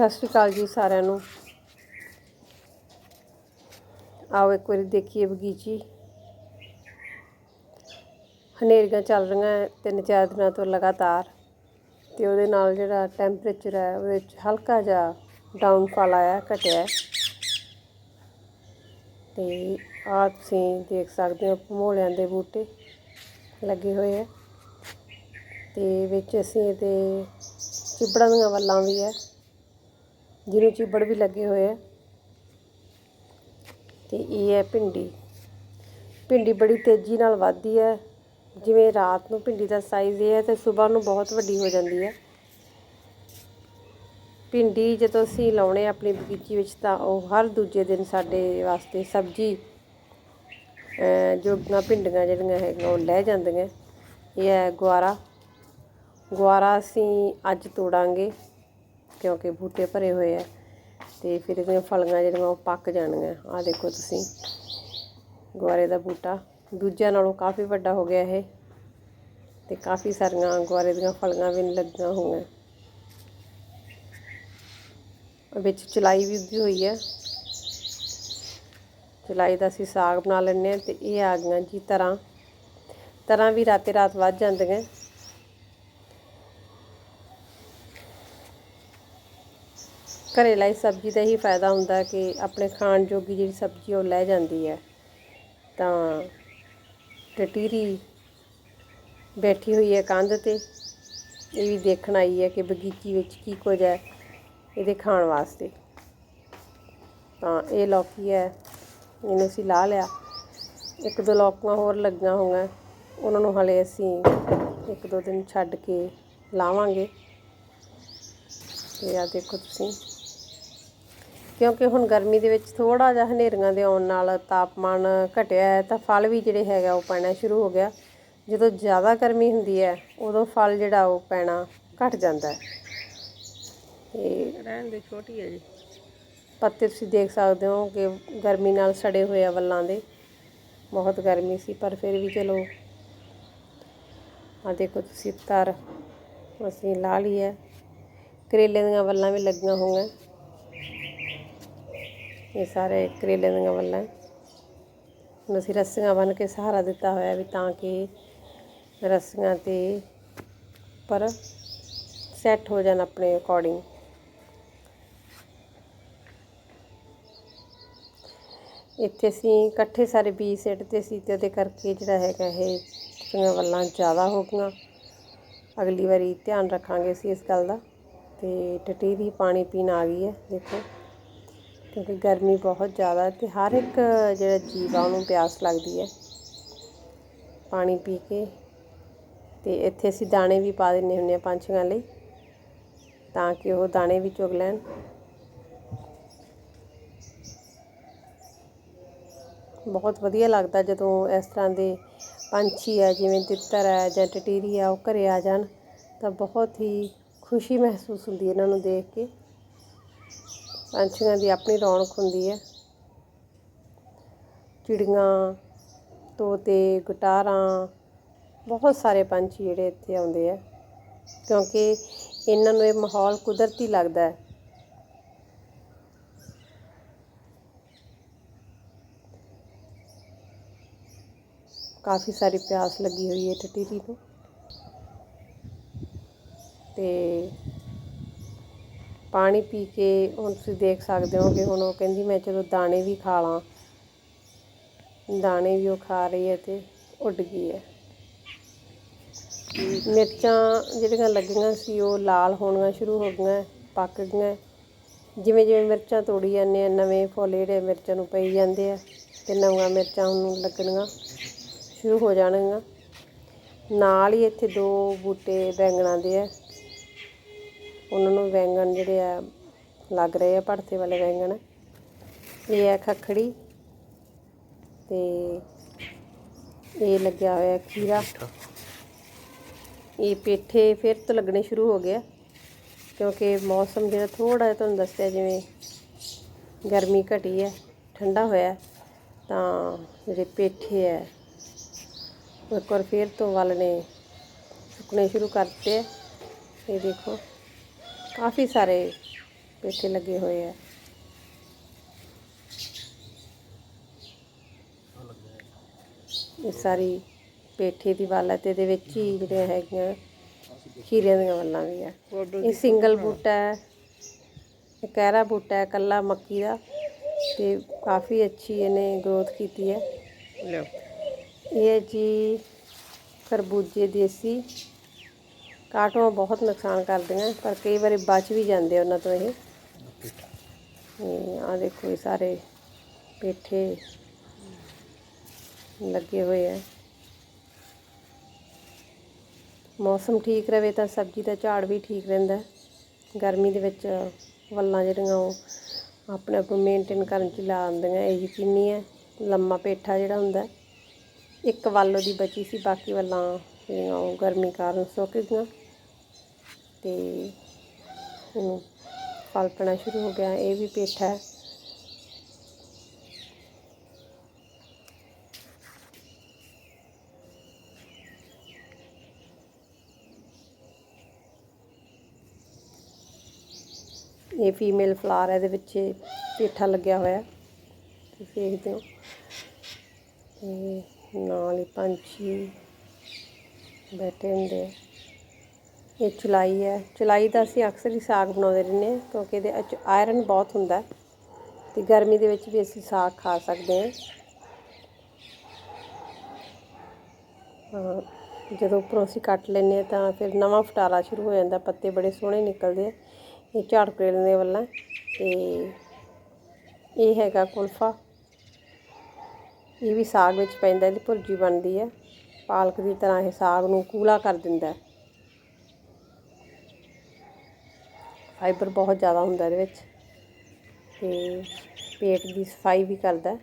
ਸਤਿ ਸ਼੍ਰੀ ਅਕਾਲ ਜੀ ਸਾਰਿਆਂ ਨੂੰ। ਆਓ ਇੱਕ ਵਾਰੀ ਦੇਖੀਏ ਬਗੀਚੀ। ਹਨੇਰੀਆਂ ਚੱਲ ਰਹੀਆਂ ਤਿੰਨ ਚਾਰ ਦਿਨਾਂ ਤੋਂ ਲਗਾਤਾਰ। ਤੇ ਉਹਦੇ ਨਾਲ ਜਿਹੜਾ ਟੈਂਪਰੇਚਰ ਹੈ ਉਹਦੇ ਵਿੱਚ ਹਲਕਾ ਜਿਹਾ ਡਾਊਨਫਾਲ ਆਇਆ, ਘਟਿਆ। ਹੈ। ਤੇ ਆ ਤੁਸੀਂ ਦੇਖ ਸਕਦੇ ਹੋ ਭਮੋਲਿਆਂ ਦੇ ਬੂਟੇ ਲੱਗੇ ਹੋਏ ਹੈ ਤੇ ਵਿੱਚ ਅਸੀਂ ਇਹਦੇ ਚਿਬੜਾਂ ਦੀਆਂ ਵੱਲਾਂ ਵੀ ਹੈ ਜਿਹਨੂੰ ਚਿਬੜ ਵੀ ਲੱਗੇ ਹੋਏ ਆ। ਤੇ ਇਹ ਹੈ ਭਿੰਡੀ। ਭਿੰਡੀ ਬੜੀ ਤੇਜ਼ੀ ਨਾਲ ਵੱਧਦੀ ਹੈ। ਜਿਵੇਂ ਰਾਤ ਨੂੰ ਭਿੰਡੀ ਦਾ ਸਾਈਜ਼ ਇਹ ਹੈ ਤੇ ਸਵੇਰ ਨੂੰ ਬਹੁਤ ਵੱਡੀ ਹੋ ਜਾਂਦੀ ਹੈ। ਭਿੰਡੀ ਜਦੋਂ ਅਸੀਂ ਲਾਉਣੇ ਆ ਆਪਣੀ ਬਗੀਚੀ ਵਿੱਚ ਤਾਂ ਉਹ ਹਰ ਦੂਜੇ ਦਿਨ ਸਾਡੇ ਵਾਸਤੇ ਸਬਜ਼ੀ, ਅਹ, ਜੋਗੀਆਂ ਭਿੰਡੀਆਂ ਜਿਹੜੀਆਂ ਹੈਗੀਆਂ ਉਹ ਲੈ ਜਾਂਦੀਆਂ। ਇਹ ਹੈ ਗੁਆਰਾ। ਗੁਆਰਾ ਅਸੀਂ ਅੱਜ ਤੋੜਾਂਗੇ। ਕਿਉਂਕਿ ਬੂਟੇ ਭਰੇ ਹੋਏ ਆ। ਤੇ ਫਿਰ ਇਹਦੀਆਂ ਫਲੀਆਂ ਜਿਹੜੀਆਂ ਉਹ ਪੱਕ ਜਾਣਗੀਆਂ। ਆਹ ਦੇਖੋ ਤੁਸੀਂ, ਗੁਆਰੇ ਦਾ ਬੂਟਾ। ਦੂਜਿਆਂ ਨਾਲੋਂ ਕਾਫੀ ਵੱਡਾ ਹੋ ਗਿਆ ਇਹ। ਤੇ ਕਾਫੀ ਸਾਰੀਆਂ ਗੁਆਰੇ ਦੀਆਂ ਫਲੀਆਂ ਵੀ ਲੱਗੀਆਂ ਹੋਈਆਂ। ਵਿੱਚ ਚਲਾਈ ਵੀ ਉੱਗੀ ਹੋਈ ਹੈ ਚਲਾਈ ਦਾ ਅਸੀਂ ਸਾਗ ਬਣਾ ਲੈਂਦੇ ਹਾਂ ਤੇ ਇਹ ਆ ਗਈਆਂ ਜੀ ਤਰ੍ਹਾਂ ਤਰ੍ਹਾਂ ਵੀ ਰਾਤੇ ਰਾਤ ਵੱਧ ਜਾਂਦੀਆਂ। ਘਰੇ ਲਈ ਸਬਜ਼ੀ ਦਾ ਹੀ ਫਾਇਦਾ ਹੁੰਦਾ ਕਿ ਆਪਣੇ ਖਾਣ ਜੋਗੀ ਜਿਹੜੀ ਸਬਜ਼ੀ ਉਹ ਲੈ ਜਾਂਦੀ ਹੈ। ਤਾਂ ਟਟੀਰੀ ਬੈਠੀ ਹੋਈ ਹੈ ਕੰਧ ਤੇ। ਇਹ ਵੀ ਦੇਖਣ ਆਈ ਹੈ ਕਿ ਬਗੀਚੀ ਵਿੱਚ ਕੀ ਕੁਝ ਹੈ ਇਹਦੇ ਖਾਣ ਵਾਸਤੇ। ਤਾਂ ਇਹ ਲੌਕੀ ਹੈ, ਇਹਨੂੰ ਅਸੀਂ ਲਾ ਲਿਆ। ਇੱਕ ਦੋ ਲੌਕਾਂ ਹੋਰ ਲੱਗੀਆਂ ਹੋਈਆਂ, ਉਹਨਾਂ ਨੂੰ ਹਲੇ ਅਸੀਂ ਇੱਕ ਦੋ ਦਿਨ ਛੱਡ ਕੇ ਲਾਵਾਂਗੇ। ਤੇ ਆ ਦੇਖੋ ਤੁਸੀਂ। ਕਿਉਂਕਿ ਹੁਣ ਗਰਮੀ ਦੇ ਵਿੱਚ ਥੋੜਾ ਜਿਹਾ ਹਨੇਰੀਆਂ ਦੇ ਆਉਣ ਨਾਲ ਤਾਪਮਾਨ ਘਟਿਆ ਹੈ ਤਾਂ ਫਲ ਵੀ ਜਿਹੜੇ ਹੈਗਾ ਉਹ ਪੈਣਾ ਸ਼ੁਰੂ ਹੋ ਗਿਆ। ਜਦੋਂ ਜ਼ਿਆਦਾ ਗਰਮੀ ਹੁੰਦੀ ਹੈ ਉਦੋਂ ਫਲ ਜਿਹੜਾ ਉਹ ਪੈਣਾ ਘਟ ਜਾਂਦਾ ਹੈ। ਤੇ ਰਹਿਣ ਦੇ ਛੋਟੀ ਹੈ ਜੀ। ਪੱਤੇ ਤੁਸੀਂ ਦੇਖ ਸਕਦੇ ਹੋ ਕਿ ਗਰਮੀ ਨਾਲ ਸੜੇ ਹੋਏ ਆ ਵੱਲਾਂ ਦੇ। ਬਹੁਤ ਗਰਮੀ ਸੀ ਪਰ ਫਿਰ ਵੀ ਚਲੋ। ਆ ਦੇਖੋ ਤੁਸੀਂ ਤਰ ਅਸੀਂ ਲਾ ਲਈ ਹੈ। ਕਰੇਲੇ ਦੀਆਂ ਵੱਲਾਂ ਵੀ ਲੱਗੀਆਂ ਹੋਈਆਂ। ਇਹ ਸਾਰੇ ਕਰੇਲੇ ਦੀਆਂ ਵੱਲਾਂ। ਹੁਣ ਅਸੀਂ ਰੱਸੀਆਂ ਬੰਨ ਕੇ ਸਹਾਰਾ ਦਿੱਤਾ ਹੋਇਆ ਵੀ ਤਾਂ ਕਿ ਰੱਸੀਆਂ ਤੇ ਪਰ ਸੈੱਟ ਹੋ ਜਾਣ ਆਪਣੇ ਅਕੋਰਡਿੰਗ ਇੱਥੇ ਅਸੀਂ ਇਕੱਠੇ ਸਾਰੇ ਬੀਜ ਸਿੱਟਦੇ ਸੀ ਤੇ ਉਹਦੇ ਕਰਕੇ ਜਿਹੜਾ ਹੈਗਾ ਇਹ ਜਿਹੜੀਆਂ ਵੱਲਾਂ ਜ਼ਿਆਦਾ ਹੋ ਗਈਆਂ। ਅਗਲੀ ਵਾਰੀ ਧਿਆਨ ਰੱਖਾਂਗੇ ਅਸੀਂ ਇਸ ਗੱਲ ਦਾ। ਤੇ ਟਟੀਰੀ ਪਾਣੀ ਪੀਣ ਆ ਗਈ ਹੈ, ਦੇਖੋ। ਕਿਉਂਕਿ ਗਰਮੀ ਬਹੁਤ ਜ਼ਿਆਦਾ ਹੈ ਤੇ ਹਰ ਇੱਕ ਜਿਹੜਾ ਜੀਵ ਆ, ਉਹਨੂੰ ਪਿਆਸ ਲੱਗਦੀ ਹੈ ਪਾਣੀ ਪੀ ਕੇ। ਤੇ ਇੱਥੇ ਅਸੀਂ ਦਾਣੇ ਵੀ ਪਾ ਦਿੰਨੇ ਹੁੰਦੇ ਆ ਪੰਛੀਆਂ ਲਈ ਤਾਂ ਕਿ ਉਹ ਦਾਣੇ ਵੀ ਚੁਗ ਲੈਣ। ਬਹੁਤ ਵਧੀਆ ਲੱਗਦਾ ਜਦੋਂ ਇਸ ਤਰ੍ਹਾਂ ਦੇ ਪੰਛੀ ਆ, ਜਿਵੇਂ ਤਿੱਤਰ ਹੈ ਜਾਂ ਟਟੀਰੀ ਆ, ਉਹ ਘਰੇ ਆ ਜਾਣ ਤਾਂ ਬਹੁਤ ਹੀ ਖੁਸ਼ੀ ਮਹਿਸੂਸ ਹੁੰਦੀ ਹੈ ਇਹਨਾਂ ਨੂੰ ਦੇਖ ਕੇ। ਪੰਛੀਆਂ ਦੀ ਆਪਣੀ ਰੌਣਕ ਹੁੰਦੀ ਹੈ। ਚਿੜੀਆਂ, ਤੋਤੇ, ਗੁਟਾਰਾਂ, ਬਹੁਤ ਸਾਰੇ ਪੰਛੀ ਜਿਹੜੇ ਇੱਥੇ ਆਉਂਦੇ ਆ। ਕਿਉਂਕਿ ਇਹਨਾਂ ਨੂੰ ਇਹ ਮਾਹੌਲ ਕੁਦਰਤੀ ਲੱਗਦਾ ਹੈ। ਕਾਫੀ ਸਾਰੀ ਪਿਆਸ ਲੱਗੀ ਹੋਈ ਹੈ ਟਟੀਰੀ ਨੂੰ। ਤੇ ਪਾਣੀ ਪੀ ਕੇ ਹੁਣ ਤੁਸੀਂ ਦੇਖ ਸਕਦੇ ਹੋ ਕਿ ਹੁਣ ਉਹ ਕਹਿੰਦੀ ਮੈਂ ਚਲੋ ਦਾਣੇ ਵੀ ਖਾ ਲਾਂ। ਦਾਣੇ ਵੀ ਉਹ ਖਾ ਰਹੀ ਹੈ ਤੇ ਉੱਡ ਗਈ ਹੈ। ਮਿਰਚਾਂ ਜਿਹੜੀਆਂ ਲੱਗੀਆਂ ਸੀ ਉਹ ਲਾਲ ਹੋਣੀਆਂ ਸ਼ੁਰੂ ਹੋ ਗਈਆਂ, ਪੱਕ ਗਈਆਂ। ਜਿਵੇਂ ਜਿਵੇਂ ਮਿਰਚਾਂ ਤੋੜੀ ਜਾਂਦੇ ਆ, ਨਵੇਂ ਫੁੱਲ ਜਿਹੜੇ ਮਿਰਚਾਂ ਨੂੰ ਪਈ ਜਾਂਦੇ ਆ ਤੇ ਨਵੀਆਂ ਮਿਰਚਾਂ ਉਹਨੂੰ ਲੱਗਣੀਆਂ ਸ਼ੁਰੂ ਹੋ ਜਾਣਗੀਆਂ। ਨਾਲ ਹੀ ਇੱਥੇ ਦੋ ਬੂਟੇ ਬੈਂਗਣਾ ਦੇ ਆ। ਉਹਨਾਂ ਨੂੰ ਬੈਂਗਣ ਜਿਹੜੇ ਆ, ਲੱਗ ਰਹੇ ਆ ਭੜਥੇ ਵਾਲੇ ਬੈਂਗਣ। ਇਹ ਹੈ ਖੱਖੜੀ ਤੇ ਇਹ ਲੱਗਿਆ ਹੋਇਆ ਖੀਰਾ। ਇਹ ਪੇਠੇ ਫਿਰ ਤੋਂ ਲੱਗਣੇ ਸ਼ੁਰੂ ਹੋ ਗਿਆ ਕਿਉਂਕਿ ਮੌਸਮ ਜਿਹੜਾ ਥੋੜਾ ਜਿਹਾ ਤੁਹਾਨੂੰ ਦੱਸਿਆ ਜਿਵੇਂ ਗਰਮੀ ਘਟੀ ਹੈ, ਠੰਡਾ ਹੋਇਆ ਤਾਂ ਜਿਹੜੇ ਪੇਠੇ ਹੈ, ਇੱਕ ਵਾਰ ਫਿਰ ਤੋਂ ਵੱਲ ਨੇ ਸੁੱਕਣੇ ਸ਼ੁਰੂ ਕਰਤੇ ਆ। ਇਹ ਦੇਖੋ। ਕਾਫੀ ਸਾਰੇ ਪੇਠੇ ਲੱਗੇ ਹੋਏ ਆ। ਇਹ ਸਾਰੀ ਪੇਠੇ ਦੀ ਵੱਲ ਹੈ ਤੇ ਇਹਦੇ ਵਿੱਚ ਹੀ ਜਿਹੜੀਆਂ ਹੈਗੀਆਂ ਖੀਰਿਆਂ ਦੀਆਂ ਵੱਲਾਂ ਵੀ ਆ। ਇਹ ਸਿੰਗਲ ਬੂਟਾ ਹੈ ਇਹ ਕਹਿਰਾ ਬੂਟਾ ਹੈ ਕੱਲਾ ਮੱਕੀ ਦਾ ਤੇ ਕਾਫੀ ਅੱਛੀ ਇਹਨੇ ਗਰੋਥ ਕੀਤੀ ਹੈ। ਲਿਓ ਇਹ ਜੀ ਖਰਬੂਜੇ ਦੇਸੀ ਕਾਟੋਆਂ ਬਹੁਤ ਨੁਕਸਾਨ ਕਰਦੀਆਂ, ਪਰ ਕਈ ਵਾਰੀ ਬਚ ਵੀ ਜਾਂਦੇ ਉਹਨਾਂ ਤੋਂ ਇਹ। ਆ ਦੇਖੋ ਇਹ ਸਾਰੇ ਪੇਠੇ ਲੱਗੇ ਹੋਏ ਆ। ਮੌਸਮ ਠੀਕ ਰਵੇ ਤਾਂ ਸਬਜ਼ੀ ਦਾ ਝਾੜ ਵੀ ਠੀਕ ਰਹਿੰਦਾ। ਗਰਮੀ ਦੇ ਵਿੱਚ ਵੱਲਾਂ ਜਿਹੜੀਆਂ ਉਹ ਆਪਣੇ ਆਪ ਨੂੰ ਮੇਨਟੇਨ ਕਰਨ ਚ ਲਾ ਆਉਂਦੀਆਂ ਇਹ ਯਕੀਨੀ ਹੈ ਲੰਮਾ ਪੇਠਾ ਜਿਹੜਾ ਹੁੰਦਾ, ਇੱਕ ਵੱਲ ਉਹਦੀ ਬਚੀ ਸੀ, ਬਾਕੀ ਵੱਲਾਂ ਜਿਹੜੀਆਂ ਉਹ ਗਰਮੀ ਕਾਰਨ ਸੁੱਕ ਗਈਆਂ। ਤੇ ਉਹ ਫਲ ਸ਼ੁਰੂ ਹੋ ਗਿਆ, ਇਹ ਵੀ ਪੇਠਾ ਹੈ। ਇਹ ਫੀਮੇਲ ਫਲਾਰ ਹੈ, ਇਹਦੇ ਵਿੱਚ ਪੇਠਾ ਲੱਗਿਆ ਹੋਇਆ ਤੁਸੀਂ ਦੇਖਦੇ ਹੋ। ਤੇ ਨਾਲ ਹੀ ਪੰਛੀ ਬੈਠੇ ਹੁੰਦੇ ਆ। ਇਹ ਚੁਲਾਈ ਹੈ। ਚੁਲਾਈ ਦਾ ਅਸੀਂ ਅਕਸਰ ਹੀ ਸਾਗ ਬਣਾਉਂਦੇ ਰਹਿੰਦੇ ਹਾਂ ਕਿਉਂਕਿ ਇਹਦੇ ਵਿੱਚ ਆਇਰਨ ਬਹੁਤ ਹੁੰਦਾ ਹੈ ਤੇ ਗਰਮੀ ਦੇ ਵਿੱਚ ਵੀ ਅਸੀਂ ਸਾਗ ਖਾ ਸਕਦੇ ਹਾਂ। ਜਦੋਂ ਉੱਪਰੋਂ ਅਸੀਂ ਕੱਟ ਲੈਂਦੇ ਹਾਂ ਤਾਂ ਫਿਰ ਨਵਾਂ ਫਟਾਰਾ ਸ਼ੁਰੂ ਹੋ ਜਾਂਦਾ, ਪੱਤੇ ਬੜੇ ਸੋਹਣੇ ਨਿਕਲਦੇ ਆ। ਇਹ ਝਾੜ ਕਰੇਲ ਦੇ ਵੱਲਾਂ ਤੇ ਇਹ ਹੈਗਾ ਕੁਲਫਾ। ਇਹ ਵੀ ਸਾਗ ਵਿੱਚ ਪੈਂਦਾ, ਇਹਦੀ ਭੁਰਜੀ ਬਣਦੀ ਹੈ ਪਾਲਕ ਦੀ ਤਰ੍ਹਾਂ ਇਹ ਸਾਗ ਨੂੰ ਕੂਲਾ ਕਰ ਦਿੰਦਾ ਹੈ। ਫਾਈਬਰ ਬਹੁਤ ਜ਼ਿਆਦਾ ਹੁੰਦਾ ਇਹਦੇ ਵਿੱਚ। ਤੇ ਪੇਟ ਦੀ ਸਫ਼ਾਈ ਵੀ ਕਰਦਾ।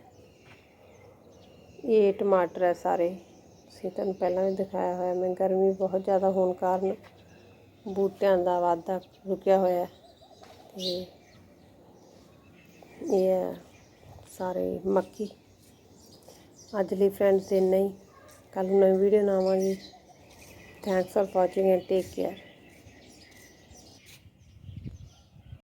ਇਹ ਟਮਾਟਰ ਹੈ ਸਾਰੇ। ਅਸੀਂ ਤੁਹਾਨੂੰ ਪਹਿਲਾਂ ਵੀ ਦਿਖਾਇਆ ਹੋਇਆ, ਮੈਂ ਗਰਮੀ ਬਹੁਤ ਜ਼ਿਆਦਾ ਹੋਣ ਕਾਰਨ ਬੂਟਿਆਂ ਦਾ ਵਾਧਾ ਰੁਕਿਆ ਹੋਇਆ ਹੈ। ਤੇ ਇਹ ਹੈ ਸਾਰੇ ਮੱਕੀ। ਅੱਜ ਲਈ ਫਰੈਂਡਸ ਇੰਨਾ ਹੀ। ਕੱਲ੍ਹ ਨੂੰ ਨਵੀਂ ਵੀਡੀਓ ਨਾਲ thanks for watching and take care